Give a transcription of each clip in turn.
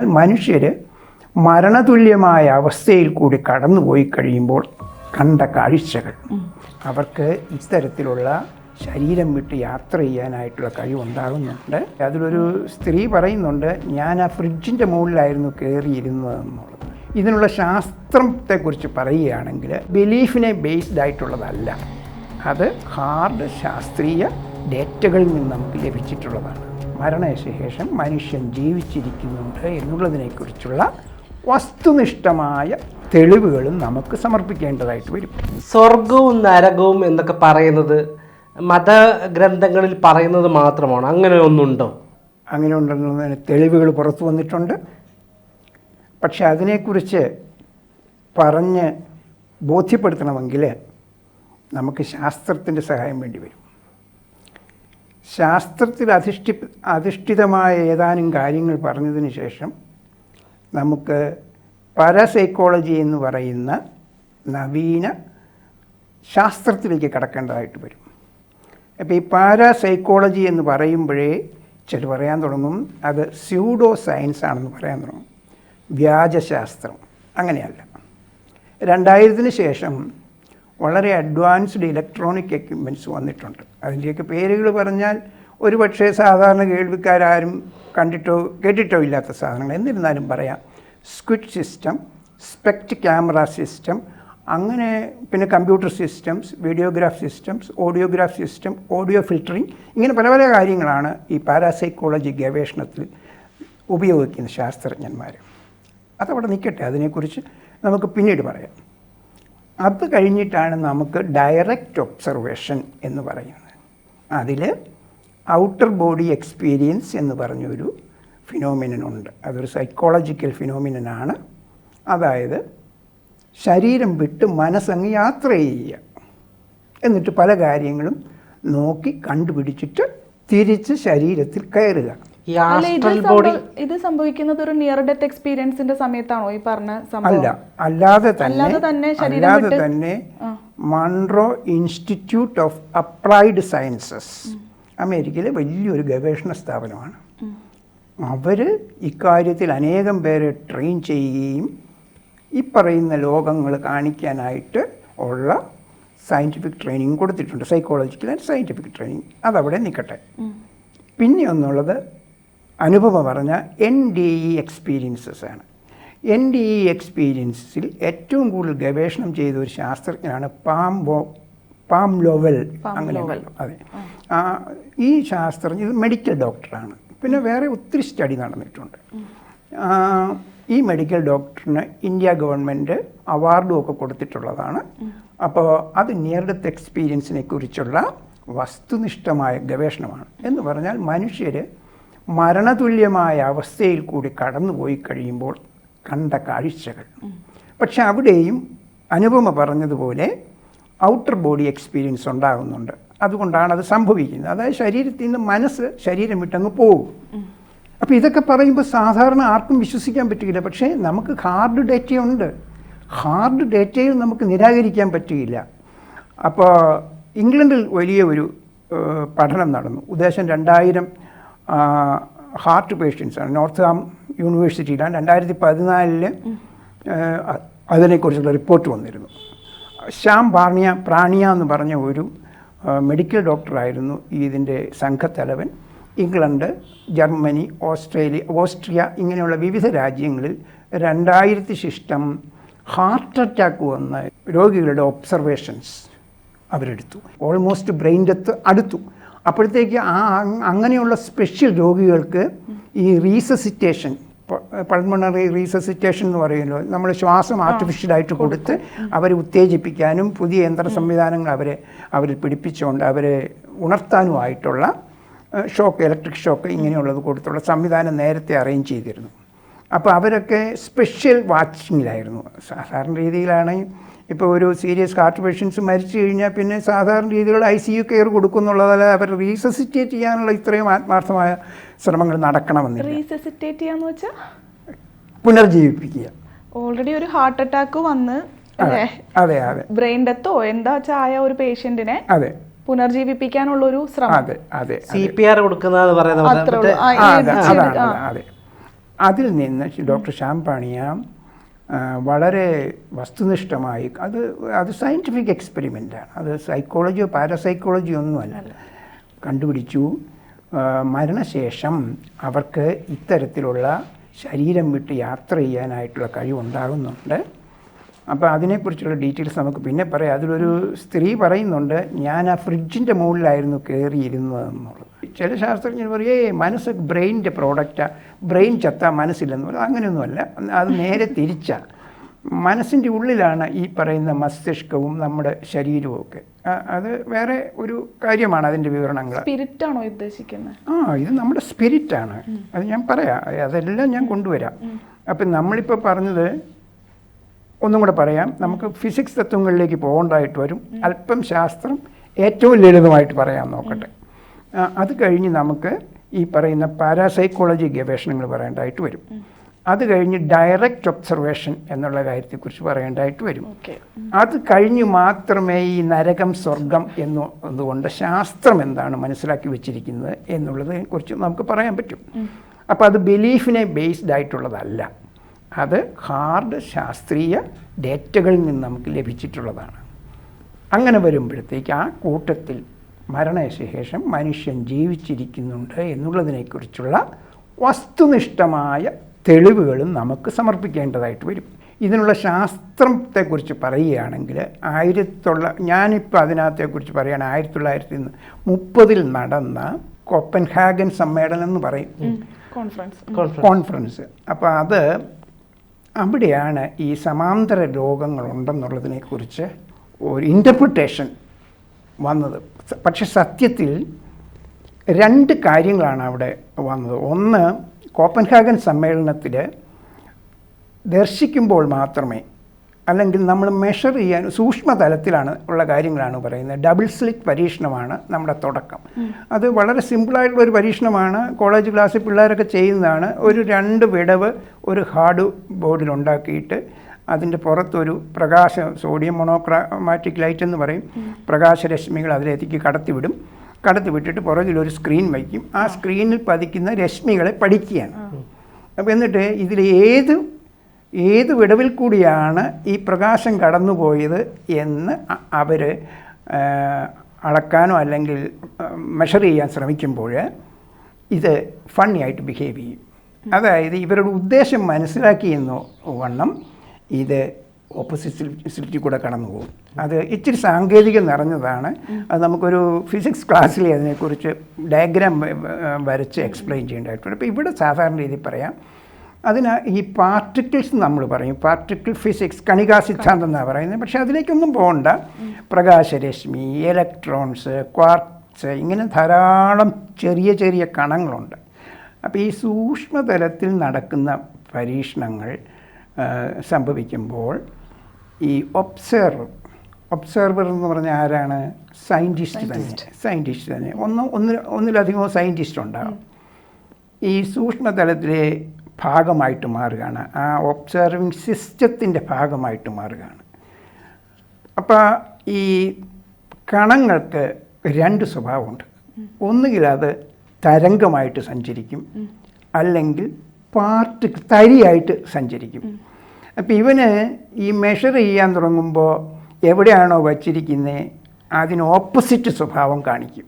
മനുഷ്യർ മരണതുല്യമായ അവസ്ഥയിൽ കൂടി കടന്നുപോയി കഴിയുമ്പോൾ കണ്ട കാഴ്ചകൾ. അവർക്ക് ഇത്തരത്തിലുള്ള ശരീരം വിട്ട് യാത്ര ചെയ്യാനായിട്ടുള്ള കഴിവുണ്ടാകുന്നുണ്ട്. അതിലൊരു സ്ത്രീ പറയുന്നുണ്ട് ഞാൻ ആ ഫ്രിഡ്ജിന്റെ മുകളിലായിരുന്നു കയറിയിരുന്നതെന്നുള്ളത് ഇതിനുള്ള ശാസ്ത്രത്തെക്കുറിച്ച് പറയുകയാണെങ്കിൽ ബിലീഫിനെ ബേസ്ഡ് ആയിട്ടുള്ളതല്ല. അത് ഹാർഡ് ശാസ്ത്രീയ ഡേറ്റകളിൽ നിന്ന് നമുക്ക് ലഭിച്ചിട്ടുള്ളതാണ്. മരണശേഷം മനുഷ്യൻ ജീവിച്ചിരിക്കുന്നുണ്ട് എന്നുള്ളതിനെക്കുറിച്ചുള്ള വസ്തുനിഷ്ഠമായ തെളിവുകളും നമുക്ക് സമർപ്പിക്കേണ്ടതായിട്ട് വരും. സ്വർഗവും നരകവും എന്നൊക്കെ പറയുന്നത് മതഗ്രന്ഥങ്ങളിൽ പറയുന്നത് മാത്രമാണ്. അങ്ങനെ ഒന്നുണ്ടോ? അങ്ങനെ ഉണ്ടെന്നതിന് തെളിവുകൾ പുറത്തു വന്നിട്ടുണ്ട്. പക്ഷെ അതിനെക്കുറിച്ച് പറഞ്ഞ് ബോധ്യപ്പെടുത്തണമെങ്കിൽ നമുക്ക് ശാസ്ത്രത്തിന്റെ സഹായം വേണ്ടി വരും. ശാസ്ത്രത്തിൽ അധിഷ്ഠി അധിഷ്ഠിതമായ ഏതാനും കാര്യങ്ങൾ പറഞ്ഞതിന് ശേഷം നമുക്ക് പാരാസൈക്കോളജി എന്ന് പറയുന്ന നവീന ശാസ്ത്രത്തിലേക്ക് കടക്കേണ്ടതായിട്ട് വരും. അപ്പോൾ ഈ പാരാസൈക്കോളജി എന്ന് പറയുമ്പോഴേ ചില പറയാൻ തുടങ്ങും അത് സ്യൂഡോ സയൻസ് ആണെന്ന് പറയാൻ തുടങ്ങും. വ്യാജശാസ്ത്രം അങ്ങനെയല്ല. രണ്ടായിരത്തിന് ശേഷം വളരെ അഡ്വാൻസ്ഡ് ഇലക്ട്രോണിക് എക്യുപ്മെന്റ്സ് വന്നിട്ടുണ്ട്. അതിന്റെയൊക്കെ പേരുകൾ പറഞ്ഞാൽ ഒരുപക്ഷെ സാധാരണ കേൾവിക്കാരും കണ്ടിട്ടോ കേട്ടിട്ടോ ഇല്ലാത്ത സാധനങ്ങൾ. എന്നിരുന്നാലും പറയാം squid system SPECT camera system അങ്ങനെ പിന്നെ computer systems videograph systems audiograph system audio filtering ഇങ്ങനെ പല പല കാര്യങ്ങളാണ് ഈ പാരാസൈക്കോളജി ഗവേഷണത്തിൽ ഉപയോഗിക്കുന്ന ശാസ്ത്രജ്ഞന്മാർ. അതവിടെ നിൽക്കട്ടെ അതിനെക്കുറിച്ച് നമുക്ക് പിന്നീട് പറയാം. അത് കഴിഞ്ഞിട്ടാണ് നമുക്ക് ഡയറക്റ്റ് ഒബ്സർവേഷൻ എന്ന് പറയുന്നത്. അതിൽ ഔട്ടർ ബോഡി എക്സ്പീരിയൻസ് എന്ന് പറഞ്ഞൊരു ഫിനോമിനൻ ഉണ്ട്. അതൊരു സൈക്കോളജിക്കൽ ഫിനോമിനനാണ് അതായത് ശരീരം വിട്ട് മനസ്സങ്ങ് യാത്ര ചെയ്യുക. എന്നിട്ട് പല കാര്യങ്ങളും നോക്കി കണ്ടുപിടിച്ചിട്ട് തിരിച്ച് ശരീരത്തിൽ കയറുക. ഈ ഇത് ആസ്ട്രൽ ബോഡി ഇത് സംഭവിക്കുന്നത് ഒരു നിയർ ഡെത്ത് എക്സ്പീരിയൻസിന്റെ സമയത്താണോ ഈ പറഞ്ഞ അല്ല അല്ലാതെ തന്നെ അല്ലാതെ തന്നെ Monroe institute of applied sciences അമേരിക്കയിലെ വലിയൊരു ഗവേഷണ സ്ഥാപനമാണ്. അവർ ഇക്കാര്യത്തിൽ അനേകം പേരെ ട്രെയിൻ ചെയ്യുകയും ഈ പറയുന്ന ലോകങ്ങൾ കാണിക്കാനായിട്ട് ഉള്ള സയന്റിഫിക് ട്രെയിനിങ് കൊടുത്തിട്ടുണ്ട്. സൈക്കോളജിക്കൽ ആൻഡ് സയന്റിഫിക് ട്രെയിനിങ് അതവിടെ നിൽക്കട്ടെ പിന്നെ ഒന്നുള്ളത് അനുഭവം പറഞ്ഞ എൻ ഡി ഇ എക്സ്പീരിയൻസസ് ആണ്. എൻ ഡി ഇ എക്സ്പീരിയൻസിൽ ഏറ്റവും കൂടുതൽ ഗവേഷണം ചെയ്ത ഒരു ശാസ്ത്രജ്ഞനാണ് പാം ബോ പാം ലോവൽ അങ്ങനെ അതെ. ആ, ഈ ശാസ്ത്രജ്ഞ ഇത് മെഡിക്കൽ ഡോക്ടറാണ് പിന്നെ വേറെ ഒത്തിരി സ്റ്റഡി നടന്നിട്ടുണ്ട്. ഈ മെഡിക്കൽ ഡോക്ടറിന് ഇന്ത്യ ഗവൺമെന്റ് അവാർഡും ഒക്കെ കൊടുത്തിട്ടുള്ളതാണ്. അപ്പോൾ അത് നിയർ ഡെത്ത് എക്സ്പീരിയൻസിനെ കുറിച്ചുള്ള വസ്തുനിഷ്ഠമായ ഗവേഷണമാണ്. എന്ന് പറഞ്ഞാൽ മനുഷ്യർ മരണതുല്യമായ അവസ്ഥയിൽ കൂടി കടന്നുപോയി കഴിയുമ്പോൾ കണ്ട കാഴ്ചകൾ. പക്ഷെ അവിടെയും അനുപമ പറഞ്ഞതുപോലെ ഔട്ടർ ബോഡി എക്സ്പീരിയൻസ് ഉണ്ടാകുന്നുണ്ട്. അതുകൊണ്ടാണ് അത് സംഭവിക്കുന്നത്. അതായത് ശരീരത്തിൽ നിന്ന് മനസ്സ് ശരീരം വിട്ടങ്ങ് പോകും. അപ്പോൾ ഇതൊക്കെ പറയുമ്പോൾ സാധാരണ ആർക്കും വിശ്വസിക്കാൻ പറ്റുകയില്ല പക്ഷേ നമുക്ക് ഹാർഡ് ഡേറ്റയുണ്ട്. ഹാർഡ് ഡേറ്റയിൽ നമുക്ക് നിരാകരിക്കാൻ പറ്റുകയില്ല അപ്പോൾ ഇംഗ്ലണ്ടിൽ വലിയ ഒരു പഠനം നടന്നു. ഉദ്ദേശം രണ്ടായിരം ഹാർട്ട് പേഷ്യൻസാണ് നോർത്ത് ആം യൂണിവേഴ്സിറ്റിയിലാണ് രണ്ടായിരത്തി പതിനാലിൽ അതിനെക്കുറിച്ചുള്ള റിപ്പോർട്ട് വന്നിരുന്നു. ശ്യാം പാർണിയ പ്രാണിയ എന്ന് പറഞ്ഞ ഒരു മെഡിക്കൽ ഡോക്ടറായിരുന്നു ഇതിന്റെ സംഘത്തലവൻ. ഇംഗ്ലണ്ട് ജർമ്മനി ഓസ്ട്രേലിയ ഓസ്ട്രിയ ഇങ്ങനെയുള്ള വിവിധ രാജ്യങ്ങളിൽ രണ്ടായിരത്തി ശിഷ്ടം ഹാർട്ട് അറ്റാക്ക് വന്ന രോഗികളുടെ ഒബ്സർവേഷൻസ് അവരെടുത്തു. ഓൾമോസ്റ്റ് ബ്രെയിൻ ഡെത്ത് അടുത്തു. അപ്പോഴത്തേക്ക് ആ അങ് അങ്ങനെയുള്ള സ്പെഷ്യൽ രോഗികൾക്ക് ഈ റീസസിറ്റേഷൻ പൾമണറി റീസസിറ്റേഷൻ എന്ന് പറയുമല്ലോ നമ്മൾ ശ്വാസം ആർട്ടിഫിഷ്യലായിട്ട് കൊടുത്ത് അവരെ ഉത്തേജിപ്പിക്കാനും പുതിയ യന്ത്ര സംവിധാനങ്ങൾ അവരെ അവരിൽ പിടിപ്പിച്ചുകൊണ്ട് അവരെ ഉണർത്താനുമായിട്ടുള്ള ഷോക്ക് ഇലക്ട്രിക് ഷോക്ക് ഇങ്ങനെയുള്ളത് കൊടുത്തുള്ള സംവിധാനം നേരത്തെ അറേഞ്ച് ചെയ്തിരുന്നു. അപ്പോൾ അവരൊക്കെ സ്പെഷ്യൽ വാച്ചിങ്ങിലായിരുന്നു സാധാരണ രീതിയിലാണെങ്കിൽ ഇപ്പോൾ ഒരു സീരിയസ് ഹാർട്ട് പേഷ്യൻസ് മരിച്ചു കഴിഞ്ഞാൽ പിന്നെ സാധാരണ രീതിയിലുള്ള ഐ സി യു കെയർ കൊടുക്കുന്നുള്ളതല്ല അവർ റീസസിറ്റേറ്റ് ചെയ്യാനുള്ള ഇത്രയും ആത്മാർത്ഥമായ ശ്രമങ്ങൾ നടക്കണമെന്നില്ല. റീസസിറ്റേറ്റ് ചെയ്യാന്ന് വെച്ചാൽ പുനർജീവിപ്പിക്കുക. ഓൾറെഡി ഒരു ഹാർട്ട് അറ്റാക്ക് വന്ന് അതെ അതെ ബ്രെയിൻ ഡെത്തോ എന്താ ചായ ഒരു പേഷ്യന്റിനെ അതെ. പുനർജീവിപ്പിക്കാനുള്ള ഒരു ശ്രമം. അതെ അതെ സി പി ആർ പറയുന്നത്. അതെ അതിൽ നിന്ന് ഡോക്ടർ ശ്യാം ആ, വളരെ വസ്തുനിഷ്ഠമായി. അത് അത് സയന്റിഫിക് എക്സ്പെരിമെന്റാണ് അത് സൈക്കോളജിയോ പാരസൈക്കോളജിയോ ഒന്നുമല്ല. കണ്ടുപിടിച്ചു. മരണശേഷം അവർക്ക് ഇത്തരത്തിലുള്ള ശരീരം വിട്ട് യാത്ര ചെയ്യാനായിട്ടുള്ള കഴിവുണ്ടാകുന്നുണ്ട്. അപ്പോൾ അതിനെക്കുറിച്ചുള്ള ഡീറ്റെയിൽസ് നമുക്ക് പിന്നെ പറയാം. അതിലൊരു സ്ത്രീ പറയുന്നുണ്ട് ഞാൻ ആ ഫ്രിഡ്ജിന്റെ മുകളിലായിരുന്നു കയറിയിരുന്നതെന്നുള്ളത് ചില ശാസ്ത്രജ്ഞർ പറയേ മനസ്സ് ബ്രെയിനിന്റെ പ്രോഡക്റ്റാണ് ബ്രെയിൻ ചത്താൽ മനസ്സില്ലെന്ന് പറയുന്നത് അങ്ങനെയൊന്നുമല്ല അത് നേരെ തിരിച്ചാണ് മനസ്സിന്റെ ഉള്ളിലാണ് ഈ പറയുന്ന മസ്തിഷ്കവും നമ്മുടെ ശരീരവും ഒക്കെ. അത് വേറെ ഒരു കാര്യമാണ് അതിന്റെ വിവരണങ്ങൾ സ്പിരിറ്റാണോ ഉദ്ദേശിക്കുന്നത് ആ ഇത് നമ്മുടെ സ്പിരിറ്റാണ്. അത് ഞാൻ പറയാം അതെല്ലാം ഞാൻ കൊണ്ടുവരാം. അപ്പം നമ്മളിപ്പോൾ പറഞ്ഞത് ഒന്നും കൂടെ പറയാം. നമുക്ക് ഫിസിക്സ് തത്വങ്ങളിലേക്ക് പോകേണ്ടതായിട്ട് വരും. അല്പം ശാസ്ത്രം ഏറ്റവും ലളിതമായിട്ട് പറയാൻ നോക്കട്ടെ. അത് കഴിഞ്ഞ് നമുക്ക് ഈ പറയുന്ന പാരാസൈക്കോളജി ഗവേഷണങ്ങൾ പറയേണ്ടതായിട്ട് വരും. അത് കഴിഞ്ഞ് ഡയറക്റ്റ് ഒബ്സർവേഷൻ എന്നുള്ള കാര്യത്തെക്കുറിച്ച് പറയേണ്ടതായിട്ട് വരും. അത് കഴിഞ്ഞ് മാത്രമേ ഈ നരകം സ്വർഗം എന്നതുകൊണ്ട് ശാസ്ത്രം എന്താണ് മനസ്സിലാക്കി വെച്ചിരിക്കുന്നത് എന്നുള്ളതിനെ കുറിച്ച് നമുക്ക് പറയാൻ പറ്റും. അപ്പോൾ അത് ബിലീഫിനെ ബേസ്ഡ് ആയിട്ടുള്ളതല്ല. അത് ഹാർഡ് ശാസ്ത്രീയ ഡേറ്റകളിൽ നിന്ന് നമുക്ക് ലഭിച്ചിട്ടുള്ളതാണ്. അങ്ങനെ വരുമ്പോഴത്തേക്ക് ആ കൂട്ടത്തിൽ മരണശേഷം മനുഷ്യൻ ജീവിച്ചിരിക്കുന്നുണ്ട് എന്നുള്ളതിനെക്കുറിച്ചുള്ള വസ്തുനിഷ്ഠമായ തെളിവുകളും നമുക്ക് സമർപ്പിക്കേണ്ടതായിട്ട് വരും. ഇതിനുള്ള ശാസ്ത്രത്തെക്കുറിച്ച് പറയുകയാണെങ്കിൽ ആയിരത്തി തൊള്ള ഞാനിപ്പോൾ അതിനകത്തെക്കുറിച്ച് പറയുകയാണ്. ആയിരത്തി തൊള്ളായിരത്തി മുപ്പതിൽ നടന്ന കോപ്പൻഹാഗൻ സമ്മേളനം എന്ന് പറയും. കോൺഫറൻസ് കോൺഫറൻസ് കോൺഫറൻസ് അപ്പോൾ അത് അവിടെയാണ് ഈ സമാന്തര രോഗങ്ങളുണ്ടെന്നുള്ളതിനെക്കുറിച്ച് ഒരു ഇന്റർപ്രിട്ടേഷൻ വന്നത്. പക്ഷെ സത്യത്തിൽ രണ്ട് കാര്യങ്ങളാണ് അവിടെ വന്നത്. ഒന്ന് കോപ്പൻഹാഗൻ സമ്മേളനത്തിൽ ദർശിക്കുമ്പോൾ മാത്രമേ അല്ലെങ്കിൽ നമ്മൾ മെഷർ ചെയ്യാൻ സൂക്ഷ്മതലത്തിലാണ് ഉള്ള കാര്യങ്ങളാണ് പറയുന്നത്. ഡബിൾ സ്ലിറ്റ് പരീക്ഷണമാണ് നമ്മുടെ തുടക്കം. അത് വളരെ സിമ്പിളായിട്ടുള്ള ഒരു പരീക്ഷണമാണ്. കോളേജ് ക്ലാസ്സിൽ പിള്ളേരൊക്കെ ചെയ്യുന്നതാണ്. ഒരു രണ്ട് വിടവ് ഒരു ഹാർഡ് ബോർഡിൽ ഉണ്ടാക്കിയിട്ട് അതിന്റെ പുറത്തൊരു പ്രകാശ സോഡിയം മൊണോക്രോമാറ്റിക് ലൈറ്റ് എന്ന് പറയും. പ്രകാശരശ്മികൾ അതിലേക്ക് കടത്തിവിടും കടത്തി വിട്ടിട്ട് പുറകിൽ ഒരു സ്ക്രീൻ വയ്ക്കും. ആ സ്ക്രീനിൽ പതിക്കുന്ന രശ്മികളെ പഠിക്കുകയാണ്. അപ്പോൾ എന്നിട്ട് ഇതിൽ ഏത് ഏത് വിടവിൽ കൂടിയാണ് ഈ പ്രകാശം കടന്നുപോയത് എന്ന് അവർ അളക്കാനോ അല്ലെങ്കിൽ മെഷർ ചെയ്യാൻ ശ്രമിക്കുമ്പോൾ ഇത് ഫണ്ണി ആയിട്ട് ബിഹേവ് ചെയ്യും. അതായത് ഇവരുടെ ഉദ്ദേശം മനസ്സിലാക്കി എന്ന് വണ്ണം ഇത് ഓപ്പോസിറ്റ് സിറ്റി കൂടെ കടന്നു പോകും അത് ഇച്ചിരി സാങ്കേതികം നിറഞ്ഞതാണ്. അത് നമുക്കൊരു ഫിസിക്സ് ക്ലാസ്സിൽ അതിനെക്കുറിച്ച് ഡയഗ്രാം വരച്ച് എക്സ്പ്ലെയിൻ ചെയ്യേണ്ടതായിട്ടുണ്ട്. അപ്പോൾ ഇവിടെ സാധാരണ രീതിയിൽ പറയാം. അതിന് ഈ പാർട്ടിക്കിൾസ് നമ്മൾ പറയും. പാർട്ടിക്കിൾ ഫിസിക്സ് കണികാ സിദ്ധാന്തം എന്നാണ് പറയുന്നത്. പക്ഷേ അതിലേക്കൊന്നും പോകണ്ട പ്രകാശരശ്മി ഇലക്ട്രോൺസ് ക്വാർക്സ് ഇങ്ങനെ ധാരാളം ചെറിയ ചെറിയ കണങ്ങളുണ്ട്. അപ്പോൾ ഈ സൂക്ഷ്മതലത്തിൽ നടക്കുന്ന പരീക്ഷണങ്ങൾ സംഭവിക്കുമ്പോൾ ഈ ഒബ്സർവർ ഒബ്സർവർ എന്ന് പറഞ്ഞാൽ ആരാണ്? സയന്റിസ്റ്റ് തന്നെ. സയന്റിസ്റ്റ് തന്നെ. ഒന്ന് ഒന്നിലധികമോ സയന്റിസ്റ്റ് ഉണ്ടാകും ഈ സൂക്ഷ്മതലത്തിലെ ഭാഗമായിട്ട് മാറുകയാണ്. ആ ഒബ്സർവിങ് സിസ്റ്റത്തിന്റെ ഭാഗമായിട്ട് മാറുകയാണ്. അപ്പോൾ ഈ കണങ്ങൾക്ക് രണ്ട് സ്വഭാവമുണ്ട്. ഒന്നുകിൽ അത് തരംഗമായിട്ട് സഞ്ചരിക്കും. അല്ലെങ്കിൽ പാർട്ട് തരിയായിട്ട് സഞ്ചരിക്കും. അപ്പം ഇവന് ഈ മെഷർ ചെയ്യാൻ തുടങ്ങുമ്പോൾ എവിടെയാണോ വച്ചിരിക്കുന്നത് അതിന് ഓപ്പോസിറ്റ് സ്വഭാവം കാണിക്കും.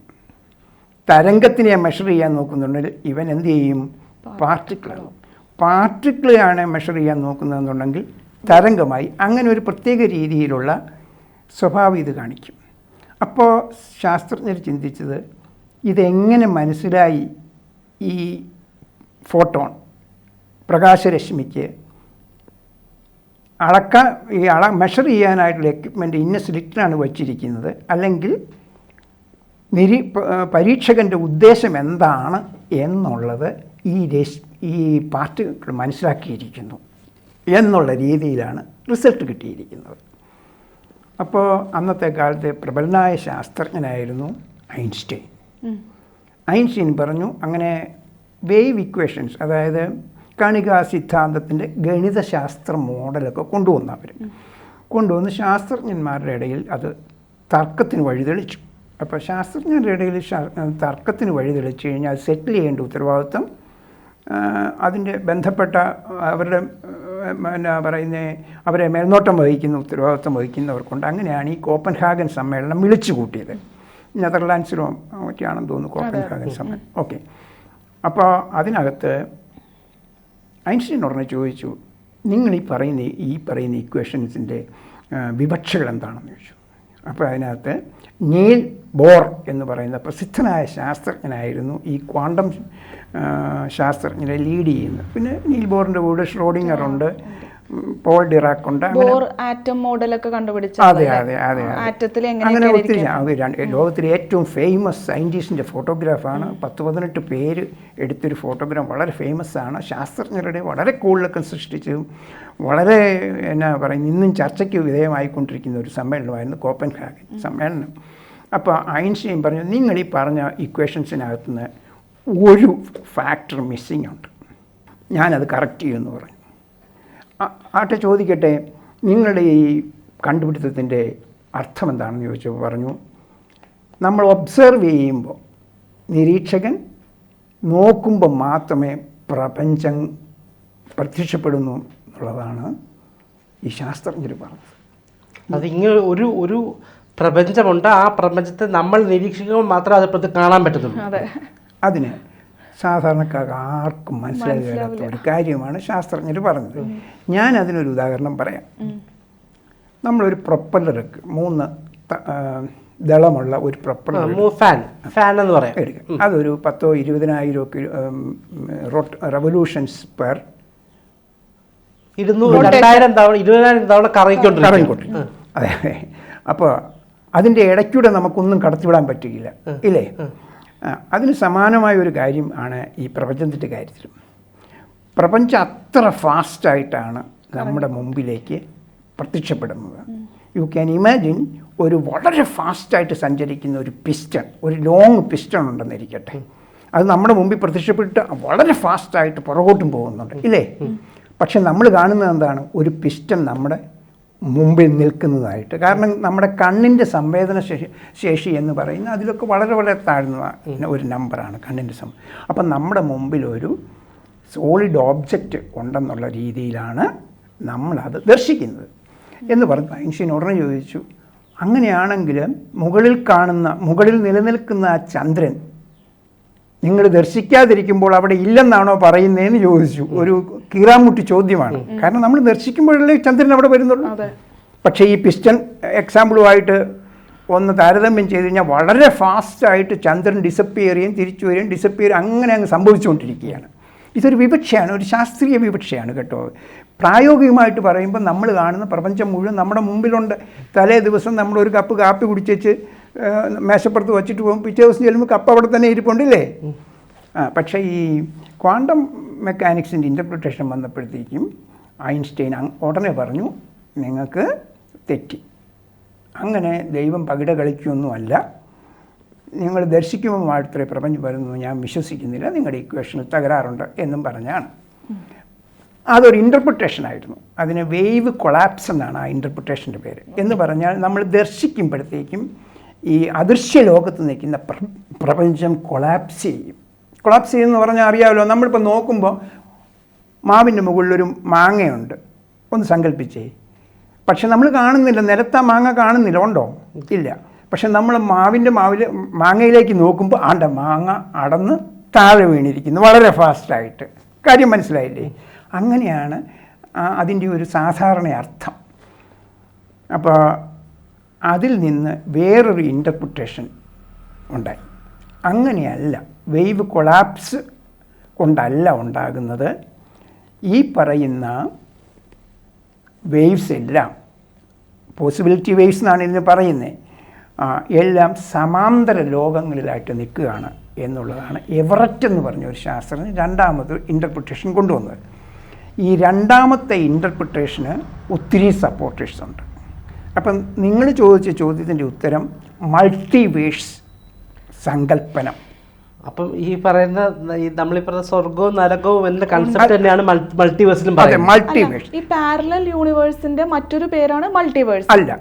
തരംഗത്തിനെ മെഷർ ചെയ്യാൻ നോക്കുന്നുണ്ടെങ്കിൽ ഇവൻ എന്ത് ചെയ്യും? പാർട്ടിക്കിളാകും പാർട്ടിക്കിളാണ് മെഷർ ചെയ്യാൻ നോക്കുന്നതെന്നുണ്ടെങ്കിൽ തരംഗമായി അങ്ങനെ ഒരു പ്രത്യേക രീതിയിലുള്ള സ്വഭാവം ഇത് കാണിക്കും. അപ്പോൾ ശാസ്ത്രജ്ഞർ ചിന്തിച്ചത് ഇതെങ്ങനെ മനസ്സിലായി ഈ ഫോട്ടോൺ പ്രകാശരശ്മിക്ക്? അളക്കാൻ ഈ അള മെഷർ ചെയ്യാനായിട്ടുള്ള എക്യുപ്മെന്റ് ഇന്ന സ്ലിറ്റിലാണ് വച്ചിരിക്കുന്നത്? അല്ലെങ്കിൽ നിരീ പരീക്ഷകന്റെ ഉദ്ദേശം എന്താണ് എന്നുള്ളത് ഈ രേഷ് ഈ പാർട്ടികൾ മനസ്സിലാക്കിയിരിക്കുന്നു എന്നുള്ള രീതിയിലാണ് റിസൾട്ട് കിട്ടിയിരിക്കുന്നത്. അപ്പോൾ അന്നത്തെ കാലത്തെ പ്രബലനായ ശാസ്ത്രജ്ഞനായിരുന്നു ഐൻസ്റ്റൈൻ. ഐൻസ്റ്റൈൻ പറഞ്ഞു അങ്ങനെ വേവ് ഇക്വേഷൻസ് അതായത് കണികാ സിദ്ധാന്തത്തിന്റെ ഗണിതശാസ്ത്ര മോഡലൊക്കെ കൊണ്ടുവന്നു അവർ കൊണ്ടുവന്ന് ശാസ്ത്രജ്ഞന്മാരുടെ ഇടയിൽ അത് തർക്കത്തിന് വഴിതെളിച്ചു. അപ്പോൾ ശാസ്ത്രജ്ഞരുടെ ഇടയിൽ തർക്കത്തിന് വഴിതെളിച്ചു കഴിഞ്ഞാൽ അത് സെറ്റിൽ ചെയ്യേണ്ട ഉത്തരവാദിത്വം അതിന്റെ ബന്ധപ്പെട്ട അവരുടെ എന്നാ പറയുന്നത് അവരെ മേൽനോട്ടം വഹിക്കുന്ന ഉത്തരവാദിത്വം വഹിക്കുന്നവർക്കുണ്ട്. അങ്ങനെയാണ് ഈ കോപ്പൻഹാഗൻ സമ്മേളനം വിളിച്ചു കൂട്ടിയത്. നെതർലാൻഡ്സിലോ മറ്റാണെന്ന് തോന്നുന്നു കോപ്പൻഹാഗൻ സമ്മേളനം. ഓക്കെ. അപ്പോൾ അതിനകത്ത് ഐൻസ്റ്റീൻ ഉടനെ ചോദിച്ചു നിങ്ങൾ ഈ പറയുന്ന ഈ പറയുന്ന ഇക്വേഷൻസിന്റെ വിവക്ഷകൾ എന്താണെന്ന് ചോദിച്ചു? അപ്പോൾ അതിനകത്ത് നീൽ ബോർ എന്ന് പറയുന്ന പ്രസിദ്ധനായ ശാസ്ത്രജ്ഞനായിരുന്നു ഈ ക്വാണ്ടം ശാസ്ത്രജ്ഞരെ ലീഡ് ചെയ്യുന്നത്. പിന്നെ നീൽ ബോറിന്റെ കൂടെ ഉം, പോൾ ഡിറാക്ക് ഉണ്ട് ആറ്റം മോഡലൊക്കെ അതെ അതെ അതെ ആറ്റത്തിൽ അങ്ങനെ ഒത്തിരി ലോകത്തിലെ ഏറ്റവും ഫേമസ് സയന്റിസ്റ്റിന്റെ ഫോട്ടോഗ്രാഫാണ് പത്ത് പതിനെട്ട് പേര് എടുത്തൊരു ഫോട്ടോഗ്രാഫ് വളരെ ഫേമസ് ആണ്. ശാസ്ത്രജ്ഞരുടെ വളരെ കൂടുതലൊക്കെ സൃഷ്ടിച്ചതും വളരെ എന്നാ പറയുക ഇന്നും ചർച്ചയ്ക്ക് വിധേയമായിക്കൊണ്ടിരിക്കുന്ന ഒരു സമ്മേളനമായിരുന്നു കോപ്പൻ ഹാഗൻ സമ്മേളനം. അപ്പോൾ ഐൻസ്റ്റീൻ പറഞ്ഞു നിങ്ങൾ ഈ പറഞ്ഞ ഇക്വേഷൻസിനകത്തുനിന്ന് ഒരു ഫാക്ടർ മിസ്സിംഗ് ഉണ്ട്. ഞാനത് കറക്റ്റ് ചെയ്യുമെന്ന് പറഞ്ഞു. ആട്ടെ ചോദിക്കട്ടെ നിങ്ങളുടെ ഈ കണ്ടുപിടുത്തത്തിന്റെ അർത്ഥം എന്താണെന്ന് ചോദിച്ചു പറഞ്ഞു നമ്മൾ ഒബ്സർവ് ചെയ്യുമ്പോൾ നിരീക്ഷകൻ നോക്കുമ്പോൾ മാത്രമേ പ്രപഞ്ചം പ്രത്യക്ഷപ്പെടുന്നു എന്നുള്ളതാണ് ഈ ശാസ്ത്രജ്ഞർ പറഞ്ഞത്. അത് ഇങ്ങനെ ഒരു ഒരു പ്രപഞ്ചമുണ്ട് ആ പ്രപഞ്ചത്തെ നമ്മൾ നിരീക്ഷിക്കുമ്പോൾ മാത്രമേ അത് കാണാൻ പറ്റത്തുള്ളൂ. അതെ അതിന് സാധാരണക്കാർക്ക് ആർക്കും മനസ്സിലാക്കാത്ത ഒരു കാര്യമാണ് ശാസ്ത്രജ്ഞർ പറഞ്ഞത്. ഞാൻ അതിനൊരു ഉദാഹരണം പറയാം. നമ്മളൊരു പ്രൊപ്പല്ലർ മൂന്ന് ദളമുള്ള ഒരു പ്രൊപ്പല്ലർ ഫാൻ. ഫാൻ എന്ന് പറയാം. എടുക്കുക. അതൊരു പത്തോ ഇരുപതിനായിരോ കിലോ റവല്യൂഷൻസ് പെർ തവണ ഇരുപതിനായിരം തവണ കറങ്ങിക്കൊണ്ടിരിക്കും കറങ്ങിക്കൊണ്ടിരിക്കും അതെ അതെ. അപ്പോൾ അതിന്റെ ഇടയ്ക്കൂടെ നമുക്കൊന്നും കടത്തിവിടാൻ പറ്റില്ല ഇല്ലേ? അതിന് സമാനമായ ഒരു കാര്യം ആണ് ഈ പ്രപഞ്ചത്തിന്റെ കാര്യത്തിലും പ്രപഞ്ചം അത്ര ഫാസ്റ്റായിട്ടാണ് നമ്മുടെ മുമ്പിലേക്ക് പ്രത്യക്ഷപ്പെടുന്നത്. യു ക്യാൻ ഇമാജിൻ ഒരു വളരെ ഫാസ്റ്റായിട്ട് സഞ്ചരിക്കുന്ന ഒരു പിസ്റ്റൺ ഒരു ലോങ് പിസ്റ്റൺ ഉണ്ടെന്നിരിക്കട്ടെ. അത് നമ്മുടെ മുമ്പിൽ പ്രത്യക്ഷപ്പെട്ട് വളരെ ഫാസ്റ്റായിട്ട് പുറകോട്ടും പോകുന്നുണ്ട് ഇല്ലേ? പക്ഷെ നമ്മൾ കാണുന്നത് എന്താണ്? ഒരു പിസ്റ്റൺ നമ്മുടെ മുമ്പിൽ നിൽക്കുന്നതായിട്ട്. കാരണം നമ്മുടെ കണ്ണിന്റെ സംവേദന ശേഷി ശേഷി എന്ന് പറയുന്നത് അതിലൊക്കെ വളരെ വളരെ താഴ്ന്ന ഒരു നമ്പറാണ് കണ്ണിന്റെ സം അപ്പം നമ്മുടെ മുമ്പിൽ ഒരു സോളിഡ് ഓബ്ജക്റ്റ് ഉണ്ടെന്നുള്ള രീതിയിലാണ് നമ്മളത് ദർശിക്കുന്നത്. എന്ന് പറഞ്ഞു ഐൻസ്റ്റീൻ ഉടനെ ചോദിച്ചു അങ്ങനെയാണെങ്കിൽ മുകളിൽ കാണുന്ന മുകളിൽ നിലനിൽക്കുന്ന ആ ചന്ദ്രൻ നിങ്ങൾ ദർശിക്കാതിരിക്കുമ്പോൾ അവിടെ ഇല്ലെന്നാണോ പറയുന്നതെന്ന് ചോദിച്ചു. ഒരു കീറാമുട്ടി ചോദ്യമാണ്. കാരണം നമ്മൾ ദർശിക്കുമ്പോഴല്ലേ ചന്ദ്രൻ അവിടെ വരുന്നുള്ളൂ. പക്ഷേ ഈ പിസ്റ്റൺ എക്സാമ്പിളുമായിട്ട് ഒന്ന് താരതമ്യം ചെയ്ത് കഴിഞ്ഞാൽ വളരെ ഫാസ്റ്റായിട്ട് ചന്ദ്രൻ ഡിസപ്പിയർ ചെയ്യും തിരിച്ചു വരികയും ഡിസപ്പിയർ അങ്ങനെ അങ്ങ് സംഭവിച്ചുകൊണ്ടിരിക്കുകയാണ്. ഇതൊരു വിവക്ഷയാണ് ഒരു ശാസ്ത്രീയ വിവക്ഷയാണ് കേട്ടോ. പ്രായോഗികമായിട്ട് പറയുമ്പോൾ നമ്മൾ കാണുന്ന പ്രപഞ്ചം മുഴുവൻ നമ്മുടെ മുമ്പിലുണ്ട്. തലേ ദിവസം നമ്മൾ ഒരു കപ്പ് കാപ്പി കുടിച്ചേച്ച് മേശപ്പുറത്ത് വച്ചിട്ട് പോകും. പിറ്റേ ദിവസം ചെല്ലുമ്പോൾ കപ്പ അവിടെ തന്നെ ഇരിപ്പുണ്ടല്ലേ? ആ പക്ഷേ ഈ ക്വാണ്ടം മെക്കാനിക്സിന്റെ ഇന്റർപ്രിട്ടേഷൻ വന്നപ്പോഴത്തേക്കും ഐൻസ്റ്റൈൻ ഉടനെ പറഞ്ഞു നിങ്ങൾക്ക് തെറ്റി. അങ്ങനെ ദൈവം പകിട കളിക്കൊന്നുമല്ല. നിങ്ങൾ ദർശിക്കുമ്പോൾ മാത്രമേ പ്രപഞ്ചം വരുന്നു. ഞാൻ വിശ്വസിക്കുന്നില്ല. നിങ്ങളുടെ ഇക്വേഷനിൽ തകരാറുണ്ട് എന്നും പറഞ്ഞാണ്. അതൊരു ഇന്റർപ്രിട്ടേഷൻ ആയിരുന്നു. അതിന് വേവ് കൊളാപ്സ് എന്നാണ് ആ ഇന്റർപ്രിട്ടേഷന്റെ പേര്. എന്ന് പറഞ്ഞാൽ നമ്മൾ ദർശിക്കുമ്പോഴത്തേക്കും ഈ അദൃശ്യ ലോകത്ത് നിൽക്കുന്ന പ്ര- പ്രപഞ്ചം കൊളാപ്സ് ചെയ്യും. കൊളാപ്സ് ചെയ്യുമെന്ന് പറഞ്ഞാൽ അറിയാമല്ലോ നമ്മളിപ്പോൾ നോക്കുമ്പോൾ മാവിന്റെ മുകളിലൊരു മാങ്ങയുണ്ട്. ഒന്ന് സങ്കല്പിച്ചേ പക്ഷെ നമ്മൾ കാണുന്നില്ല നിലത്ത മാങ്ങ കാണുന്നില്ല ഉണ്ടോ? ഇല്ല. പക്ഷെ നമ്മൾ മാവിന്റെ മാവിൽ മാങ്ങയിലേക്ക് നോക്കുമ്പോൾ ആണ്ട മാങ്ങ അടന്ന് താഴെ വീണിരിക്കുന്നു വളരെ ഫാസ്റ്റായിട്ട് കാര്യം മനസ്സിലായില്ലേ? അങ്ങനെയാണ് അതിന്റെ ഒരു സാധാരണ അർത്ഥം. അപ്പോൾ അതിൽ നിന്ന് വേറൊരു ഇന്റർപ്രിട്ടേഷൻ ഉണ്ടായി. അങ്ങനെയല്ല വേവ് കൊളാപ്സ് കൊണ്ടല്ല ഉണ്ടാകുന്നത്. ഈ പറയുന്ന വേവ്സ് എല്ലാം പോസിബിലിറ്റി വേവ്സ് എന്നാണ് ഇതിന് പറയുന്നത് എല്ലാം സമാന്തര ലോകങ്ങളിലായിട്ട് നിൽക്കുകയാണ് എന്നുള്ളതാണ് എവററ്റ് എന്ന് പറഞ്ഞ ഒരു ശാസ്ത്രജ്ഞൻ രണ്ടാമത് ഇന്റർപ്രിട്ടേഷൻ കൊണ്ടുവന്നത്. ഈ രണ്ടാമത്തെ ഇന്റർപ്രിട്ടേഷന് ഒത്തിരി സപ്പോർട്ടേഴ്സ് ഉണ്ട്. അപ്പം നിങ്ങൾ ചോദിച്ച ചോദ്യത്തിന്റെ ഉത്തരം മൾട്ടിവേഴ്സ് സങ്കല്പനം അപ്പം ഈ പറയുന്ന ഈ നമ്മളീ സ്വർഗവും നരകവും എന്ന കൺസെപ്റ്റ് തന്നെയാണ് മൾട്ടിവേഴ്സിലും മൾട്ടിവേഴ്സ് ഈ പാരലൽ യൂണിവേഴ്സിന്റെ മറ്റൊരു പേരാണ് മൾട്ടിവേഴ്സ് അല്ല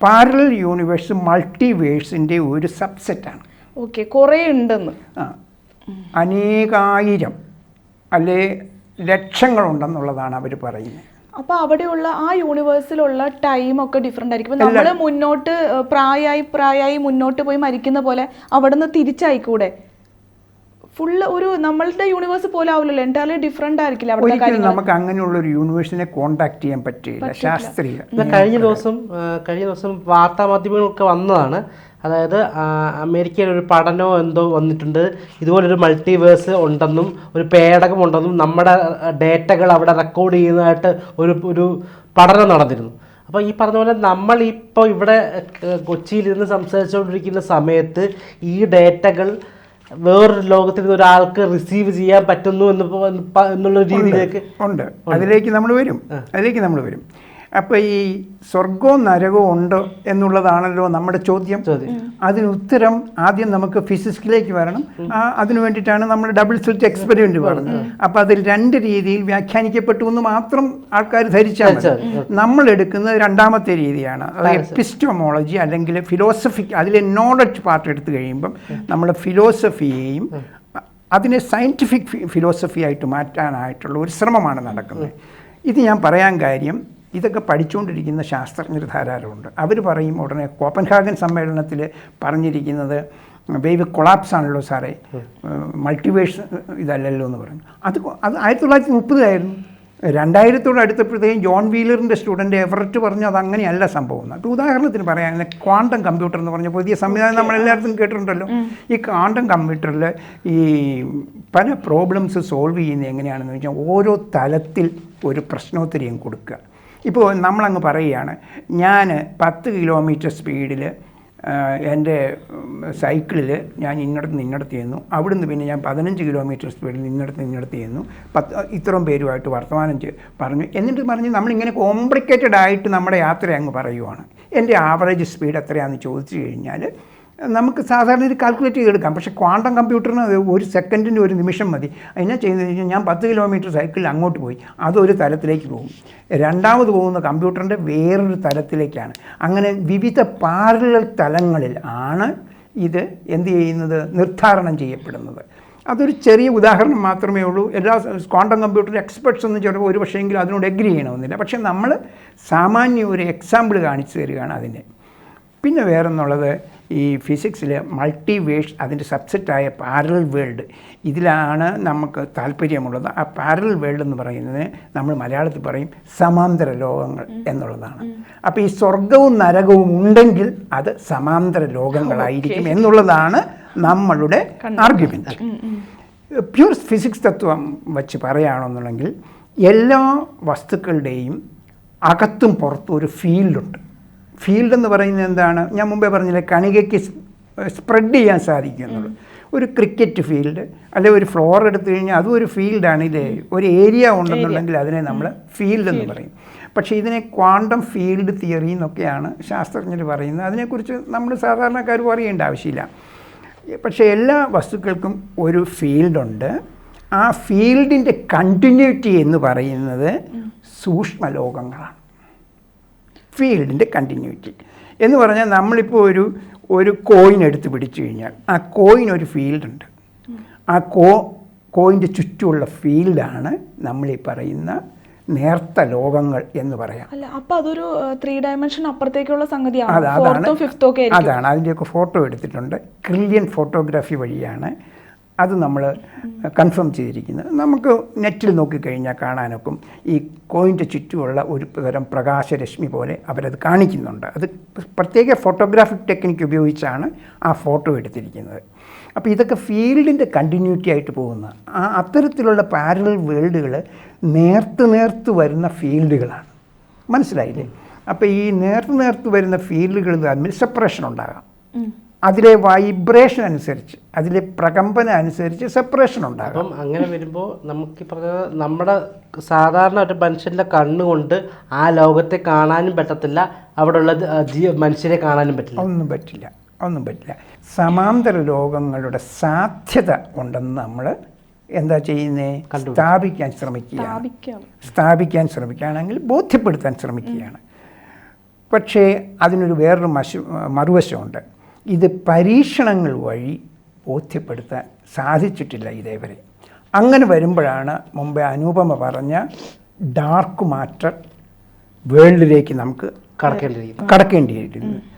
പാരലൽ യൂണിവേഴ്സ് മൾട്ടിവേഴ്സിന്റെ ഒരു സബ്സെറ്റാണ് ഓക്കെ കുറേ ഉണ്ടെന്ന്. അനേകായിരം അല്ലെ ലക്ഷങ്ങളുണ്ടെന്നുള്ളതാണ് അവർ പറയുന്നത്. അപ്പൊ അവിടെയുള്ള ആ യൂണിവേഴ്സിലുള്ള ടൈം ഒക്കെ ഡിഫറെന്റ് ആയിരിക്കും. നമ്മൾ മുന്നോട്ട് ഏഹ്, പ്രായമായി പ്രായമായി മുന്നോട്ട് പോയി മരിക്കുന്ന പോലെ അവിടെ നിന്ന് തിരിച്ചായിക്കൂടെ? ഫുള്ള് ഒരു നമ്മളുടെ യൂണിവേഴ്സ് പോലെ ആവില്ലല്ലോ. എന്റയർലി ഡിഫറെന്റ് ആയിരിക്കില്ല ഒരിക്കലും നമുക്ക് അങ്ങനെയുള്ള ഒരു യൂണിവേഴ്സിനെ കോണ്ടാക്ട് ചെയ്യാൻ പറ്റില്ല ശാസ്ത്രീയ. കഴിഞ്ഞ ദിവസം കഴിഞ്ഞ ദിവസം വാർത്താ മാധ്യമങ്ങളൊക്കെ വന്നതാണ്. അതായത് അമേരിക്കയിൽ ഒരു പഠനമോ എന്തോ വന്നിട്ടുണ്ട്. ഇതുപോലൊരു മൾട്ടിവേഴ്സ് ഉണ്ടെന്നും ഒരു പേടകം ഉണ്ടെന്നും നമ്മുടെ ഡേറ്റകൾ അവിടെ റെക്കോർഡ് ചെയ്യുന്നതായിട്ട് ഒരു ഒരു പഠനം നടന്നിരുന്നു. അപ്പോൾ ഈ പറഞ്ഞ പോലെ നമ്മൾ ഇപ്പോൾ ഇവിടെ കൊച്ചിയിലിരുന്ന് സംസാരിച്ചുകൊണ്ടിരിക്കുന്ന സമയത്ത് ഈ ഡേറ്റകൾ വേറൊരു ലോകത്തിൽ നിന്ന് ഒരാൾക്ക് റിസീവ് ചെയ്യാൻ പറ്റുന്നു എന്ന് എന്നുള്ള രീതിയിലേക്ക് ഉണ്ട്. അതിലേക്ക് നമ്മൾ വരും. അതിലേക്ക് നമ്മൾ വരും. അപ്പോൾ ഈ സ്വർഗവും നരകവും ഉണ്ട് എന്നുള്ളതാണല്ലോ നമ്മുടെ ചോദ്യം. അതിന് ഉത്തരം ആദ്യം നമുക്ക് ഫിസിക്സിലേക്ക് വരണം. ആ, അതിനു വേണ്ടിയിട്ടാണ് നമ്മൾ ഡബിൾ സ്ലിറ്റ് എക്സ്പെരിമെന്റ് പറഞ്ഞത്. അപ്പോൾ അതിൽ രണ്ട് രീതിയിൽ വ്യാഖ്യാനിക്കപ്പെട്ടു എന്ന് മാത്രം ആൾക്കാർ ധരിച്ചാൽ നമ്മൾ എടുക്കുന്നത് രണ്ടാമത്തെ രീതിയാണ്. അത് എപ്പിസ്റ്റമോളജി അല്ലെങ്കിൽ ഫിലോസഫി അതിലെ നോളജ് പാർട്ട് എടുത്തു കഴിയുമ്പം നമ്മൾ ഫിലോസഫിയെയും അതിനെ സയന്റിഫിക് ഫിലോസഫി ആയിട്ട് മാറ്റാനായിട്ടുള്ള ഒരു ശ്രമമാണ് നടക്കുന്നത്. ഇത് ഞാൻ പറയാൻ കാര്യം ഇതൊക്കെ പഠിച്ചുകൊണ്ടിരിക്കുന്ന ശാസ്ത്രജ്ഞർ ധാരാളമുണ്ട്. അവർ പറയും ഉടനെ കോപ്പൻഹാഗൻ സമ്മേളനത്തിൽ പറഞ്ഞിരിക്കുന്നത് വേവ് കൊളാപ്സ് ആണല്ലോ സാറേ. മൾട്ടിവേഴ്സ് ഇതല്ലല്ലോ എന്ന് പറഞ്ഞു. അത് അത് ആയിരത്തി തൊള്ളായിരത്തി മുപ്പതിലായിരുന്നു രണ്ടായിരത്തോട് അടുത്തപ്പോഴത്തേക്കും ജോൺ വീലറിന്റെ സ്റ്റുഡന്റ് എവററ്റ് പറഞ്ഞു അത് അങ്ങനെയല്ല സംഭവം അപ്പോൾ ഉദാഹരണത്തിന് പറയാൻ ക്വാണ്ടം കമ്പ്യൂട്ടർ എന്ന് പറഞ്ഞ പുതിയ സംവിധാനം നമ്മൾ എല്ലായിടത്തും കേട്ടിട്ടുണ്ടല്ലോ. ഈ ക്വാണ്ടം കമ്പ്യൂട്ടറിൽ ഈ പല പ്രോബ്ലംസ് സോൾവ് ചെയ്യുന്നത് എങ്ങനെയാണെന്ന് വെച്ചാൽ ഓരോ തലത്തിൽ ഒരു പ്രശ്നോത്തരിയും കൊടുക്കുക. ഇപ്പോൾ നമ്മളങ്ങ് പറയുകയാണ് ഞാൻ പത്ത് കിലോമീറ്റർ സ്പീഡിൽ എന്റെ സൈക്കിളിൽ ഞാൻ ഇന്നടത്ത് നിന്നിടത്ത് ചെയ്യുന്നു അവിടുന്ന് പിന്നെ ഞാൻ പതിനഞ്ച് കിലോമീറ്റർ സ്പീഡിൽ നിന്നിടത്ത് നിന്നിടത്ത് ചെയ്യുന്നു പത്ത് ഇത്രയും പേരുമായിട്ട് വർത്തമാനം പറഞ്ഞു. എന്നിട്ട് പറഞ്ഞ് നമ്മളിങ്ങനെ കോംപ്ലിക്കേറ്റഡ് ആയിട്ട് നമ്മുടെ യാത്ര അങ്ങ് പറയുവാണ്. എന്റെ ആവറേജ് സ്പീഡ് എത്രയാണെന്ന് ചോദിച്ചു കഴിഞ്ഞാൽ നമുക്ക് സാധാരണ ഇത് കാൽക്കുലേറ്റ് ചെയ്തെടുക്കാം. പക്ഷേ ക്വാണ്ടം കമ്പ്യൂട്ടറിന് ഒരു സെക്കൻഡിന് ഒരു നിമിഷം മതി. അതിനെ ചെയ്യുന്നത് കഴിഞ്ഞാൽ ഞാൻ പത്ത് കിലോമീറ്റർ സൈക്കിളിൽ അങ്ങോട്ട് പോയി. അതൊരു തലത്തിലേക്ക് പോകും. രണ്ടാമത് പോകുന്ന കമ്പ്യൂട്ടറിന്റെ വേറൊരു തലത്തിലേക്കാണ്. അങ്ങനെ വിവിധ പാരലൽ തലങ്ങളിൽ ആണ് ഇത് എന്ത് ചെയ്യുന്നത്? നിർദ്ധാരണം ചെയ്യപ്പെടുന്നത്. അതൊരു ചെറിയ ഉദാഹരണം മാത്രമേ ഉള്ളൂ. എല്ലാ ക്വാണ്ടം കമ്പ്യൂട്ടർ എക്സ്പെർട്സ് ഒന്നും ചിലപ്പോൾ ഒരു പക്ഷേങ്കിലും അതിനോട് എഗ്രി ചെയ്യണമെന്നില്ല. പക്ഷേ നമ്മൾ സാമാന്യ ഒരു എക്സാമ്പിൾ കാണിച്ചു തരികയാണ് അതിനെ. പിന്നെ വേറൊന്നുള്ളത് ഈ ഫിസിക്സിൽ മൾട്ടിവേഴ്സ് അതിന്റെ സബ്സെറ്റായ പാരൽ വേൾഡ് ഇതിലാണ് നമുക്ക് താല്പര്യമുള്ളത്. ആ പാരൽ വേൾഡ് എന്ന് പറയുന്നത് നമ്മൾ മലയാളത്തിൽ പറയും സമാന്തര ലോകങ്ങൾ എന്നുള്ളതാണ്. അപ്പോൾ ഈ സ്വർഗവും നരകവും ഉണ്ടെങ്കിൽ അത് സമാന്തര ലോകങ്ങളായിരിക്കും എന്നുള്ളതാണ് നമ്മളുടെ ആർഗ്യുമെന്റ് പ്യൂർ ഫിസിക്സ് തത്വം വച്ച് പറയുകയാണെന്നുണ്ടെങ്കിൽ എല്ലാ വസ്തുക്കളുടെയും അകത്തും പുറത്തും ഒരു ഫീൽഡുണ്ട് ഫീൽഡ് എന്ന് പറയുന്നത് എന്താണ്? ഞാൻ മുമ്പേ പറഞ്ഞില്ലേ കണികയ്ക്ക് സ്പ്രെഡ് ചെയ്യാൻ സാധിക്കും എന്നുള്ളത് ഒരു ക്രിക്കറ്റ് ഫീൽഡ് അല്ലെ ഒരു ഫ്ലോർ എടുത്തു കഴിഞ്ഞാൽ അതും ഒരു ഫീൽഡാണ് ഇല്ലേ? ഒരു ഏരിയ ഉണ്ടെന്നുണ്ടെങ്കിൽ അതിനെ നമ്മൾ ഫീൽഡ് എന്ന് പറയും. പക്ഷേ ഇതിനെ ക്വാണ്ടം ഫീൽഡ് തിയറി എന്നൊക്കെയാണ് ശാസ്ത്രജ്ഞർ പറയുന്നത്. അതിനെക്കുറിച്ച് നമ്മൾ സാധാരണക്കാർ അറിയേണ്ട ആവശ്യമില്ല. പക്ഷേ എല്ലാ വസ്തുക്കൾക്കും ഒരു ഫീൽഡുണ്ട് ആ ഫീൽഡിന്റെ കണ്ടിന്യൂറ്റി എന്ന് പറയുന്നത് സൂക്ഷ്മലോകങ്ങളാണ്. ഫീൽഡിന്റെ കണ്ടിന്യൂറ്റി. എന്ന് പറഞ്ഞാൽ നമ്മളിപ്പോൾ ഒരു ഒരു കോയിൻ എടുത്ത് പിടിച്ചു കഴിഞ്ഞാൽ ആ കോയിൻ ഒരു ഫീൽഡുണ്ട്. ആ കോ കോയിന്റെ ചുറ്റുമുള്ള ഫീൽഡാണ് നമ്മൾ ഈ പറയുന്ന നേർത്ത ലോകങ്ങൾ എന്ന് പറയാം. അല്ല അപ്പോൾ അതൊരു ത്രീ ഡയമെൻഷൻ അപ്പുറത്തേക്കുള്ള സംഗതിയാണ്. അതാണ്. അതാണ്. അതിന്റെയൊക്കെ ഫോട്ടോ എടുത്തിട്ടുണ്ട്. ക്രില്യൻ ഫോട്ടോഗ്രാഫി വഴിയാണ് അത് നമ്മൾ കൺഫേം ചെയ്തിരിക്കുന്നത്. നമുക്ക് നെറ്റിൽ നോക്കിക്കഴിഞ്ഞാൽ കാണാനൊക്കും ഈ കോയിന്റെ ചുറ്റുമുള്ള ഒരു തരം പ്രകാശരശ്മി പോലെ അവരത് കാണിക്കുന്നുണ്ട്. അത് പ്രത്യേക ഫോട്ടോഗ്രാഫിക് ടെക്നിക്ക് ഉപയോഗിച്ചാണ് ആ ഫോട്ടോ എടുത്തിരിക്കുന്നത്. അപ്പോൾ ഇതൊക്കെ ഫീൽഡിന്റെ കണ്ടിന്യൂറ്റി ആയിട്ട് പോകുന്ന ആ അത്തരത്തിലുള്ള പാരലൽ വേൾഡുകൾ നേർത്ത് നേർത്ത് വരുന്ന ഫീൽഡുകളാണ്. മനസ്സിലായില്ലേ? അപ്പോൾ ഈ നേർത്ത് നേർത്ത് വരുന്ന ഫീൽഡുകൾ തമ്മിൽ സെപ്പറേഷൻ ഉണ്ടാകാം അതിലെ വൈബ്രേഷൻ അനുസരിച്ച് അതിലെ പ്രകമ്പന അനുസരിച്ച് സെപ്പറേഷൻ ഉണ്ടാകും. അപ്പം അങ്ങനെ വരുമ്പോൾ നമുക്ക് ഈ പറഞ്ഞ നമ്മുടെ സാധാരണ ഒരു മനുഷ്യന്റെ കണ്ണുകൊണ്ട് ആ ലോകത്തെ കാണാനും പറ്റത്തില്ല അവിടെ ഉള്ള മനുഷ്യരെ കാണാനും പറ്റില്ല. ഒന്നും പറ്റില്ല ഒന്നും പറ്റില്ല. സമാന്തര ലോകങ്ങളുടെ സാധ്യത ഉണ്ടെന്ന് നമ്മൾ എന്താ ചെയ്യുന്നേ? സ്ഥാപിക്കാൻ ശ്രമിക്കുകയാണ്. സ്ഥാപിക്കാം സ്ഥാപിക്കാൻ ശ്രമിക്കുകയാണെങ്കിൽ ബോധ്യപ്പെടുത്താൻ ശ്രമിക്കുകയാണ്. പക്ഷേ അതിനൊരു വേറൊരു മശ മറുവശമുണ്ട്. ഇത് പരീക്ഷണങ്ങൾ വഴി ബോധ്യപ്പെടുത്താൻ സാധിച്ചിട്ടില്ല ഇതേവരെ. അങ്ങനെ വരുമ്പോഴാണ് മുമ്പേ അനുപമ പറഞ്ഞ ഡാർക്ക് മാറ്റർ വേൾഡിലേക്ക് നമുക്ക് കടക്കേണ്ടിയിരിക്കുന്നു കടക്കേണ്ടിയിരിക്കുന്നത്